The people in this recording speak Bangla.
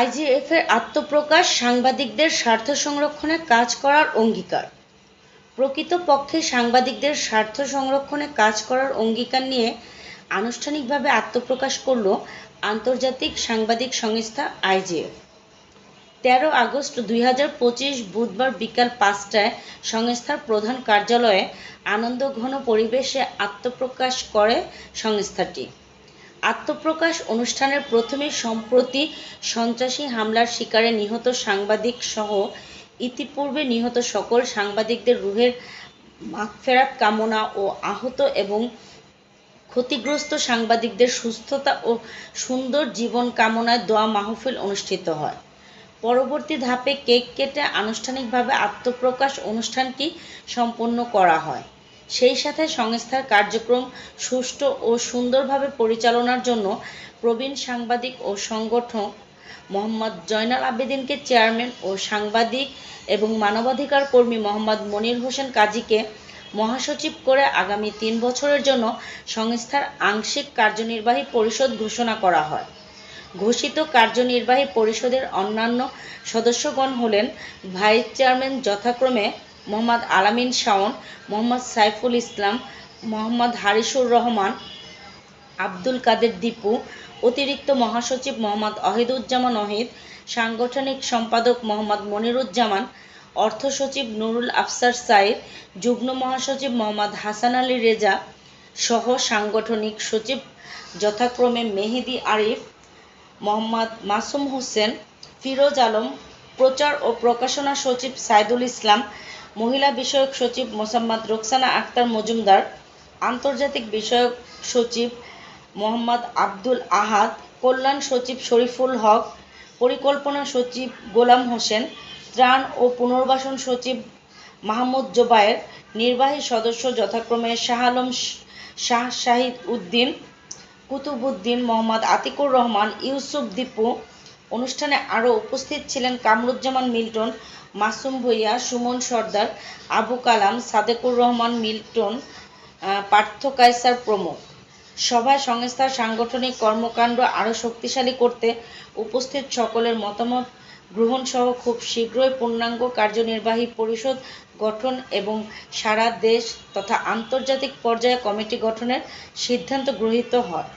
আইজিএফ এর আত্মপ্রকাশ সাংবাদিকদের স্বার্থ সংরক্ষণে কাজ করার অঙ্গীকার। প্রকৃতপক্ষে সাংবাদিকদের স্বার্থ সংরক্ষণে কাজ করার অঙ্গীকার নিয়ে আনুষ্ঠানিকভাবে আত্মপ্রকাশ করল আন্তর্জাতিক সাংবাদিক সংস্থা আইজিএফ। তেরো আগস্ট দুই হাজার পঁচিশ বুধবার বিকাল পাঁচটায় সংস্থার প্রধান কার্যালয়ে আনন্দঘন পরিবেশে আত্মপ্রকাশ করে সংস্থাটি। আত্মপ্রকাশ অনুষ্ঠানের প্রথমে সম্প্রতি সন্ত্রাসী হামলার শিকারে নিহত সাংবাদিক সহ ইতিপূর্বে নিহত সকল সাংবাদিকদের রুহের মাগফেরাত কামনা ও আহত এবং ক্ষতিগ্রস্ত সাংবাদিকদের সুস্থতা ও সুন্দর জীবন কামনায় দোয়া মাহফিল অনুষ্ঠিত হয়। পরবর্তী ধাপে কেক কেটে আনুষ্ঠানিকভাবে আত্মপ্রকাশ অনুষ্ঠানটি সম্পন্ন করা হয়। সেই সাথে সংস্থার কার্যক্রম সুষ্ঠু ও সুন্দরভাবে পরিচালনার জন্য প্রবীণ সাংবাদিক ও সংগঠক মোহাম্মদ জয়নাল আবেদিনকে চেয়ারম্যান ও সাংবাদিক এবং মানবাধিকার কর্মী মোহাম্মদ মনির হোসেন কাজীকে মহাসচিব করে আগামী তিন বছরের জন্য সংস্থার আংশিক কার্যনির্বাহী পরিষদ ঘোষণা করা হয়। ঘোষিত কার্যনির্বাহী পরিষদের অন্যান্য সদস্যগণ হলেন ভাইস চেয়ারম্যান যথাক্রমে মোহাম্মদ আলামিন শাওন, মোহাম্মদ সাইফুল ইসলাম, মোহাম্মদ হারিসুর রহমান, আব্দুল কাদের দীপু, অতিরিক্ত মহাসচিব মোহাম্মদ অহিদুজ্জামান অহিদ সাংগঠনিক সম্পাদক মোহাম্মদ মনিরুজ্জামান, অর্থ সচিব নুরুল আফসার সাইদ, যুগ্ম মহাসচিব মোহাম্মদ হাসান আলী রেজা সহ সাংগঠনিক সচিব যথাক্রমে মেহেদি আরিফ, মোহাম্মদ মাসুম হোসেন, ফিরোজ আলম, প্রচার ও প্রকাশনা সচিব সাইদুল ইসলাম মহিলা বিষয়ক সচিব মোসাম্মদ রোকসানা আক্তার মজুমদার, আন্তর্জাতিক বিষয়ক সচিব মোহাম্মদ আব্দুল আহাদ, কল্যাণ সচিব শরীফুল হক, পরিকল্পনা সচিব গোলাম হোসেন, ত্রাণ ও পুনর্বাসন সচিব মাহমুদ জোবায়ের, নির্বাহী সদস্য যথাক্রমে শাহ আলম শাহ শাহিদ উদ্দিন কুতুবুদ্দিন মোহাম্মদ আতিকুর রহমান, ইউসুফ দীপু অনুষ্ঠানে আরও উপস্থিত ছিলেন কামরুজ্জামান মিল্টন, মাসুম ভুইয়া, সুমন সর্দার, আবু কালাম, সাদেকুর রহমান মিল্টন পার্থ কায়সার প্রমুখ। সভায় সংস্থার সাংগঠনিক কর্মকাণ্ড আরও শক্তিশালী করতে উপস্থিত সকলের মতামত গ্রহণ সহ খুব শীঘ্রই পূর্ণাঙ্গ কার্যনির্বাহী পরিষদ গঠন এবং সারা দেশ তথা আন্তর্জাতিক পর্যায়ে কমিটি গঠনের সিদ্ধান্ত গৃহীত হয়।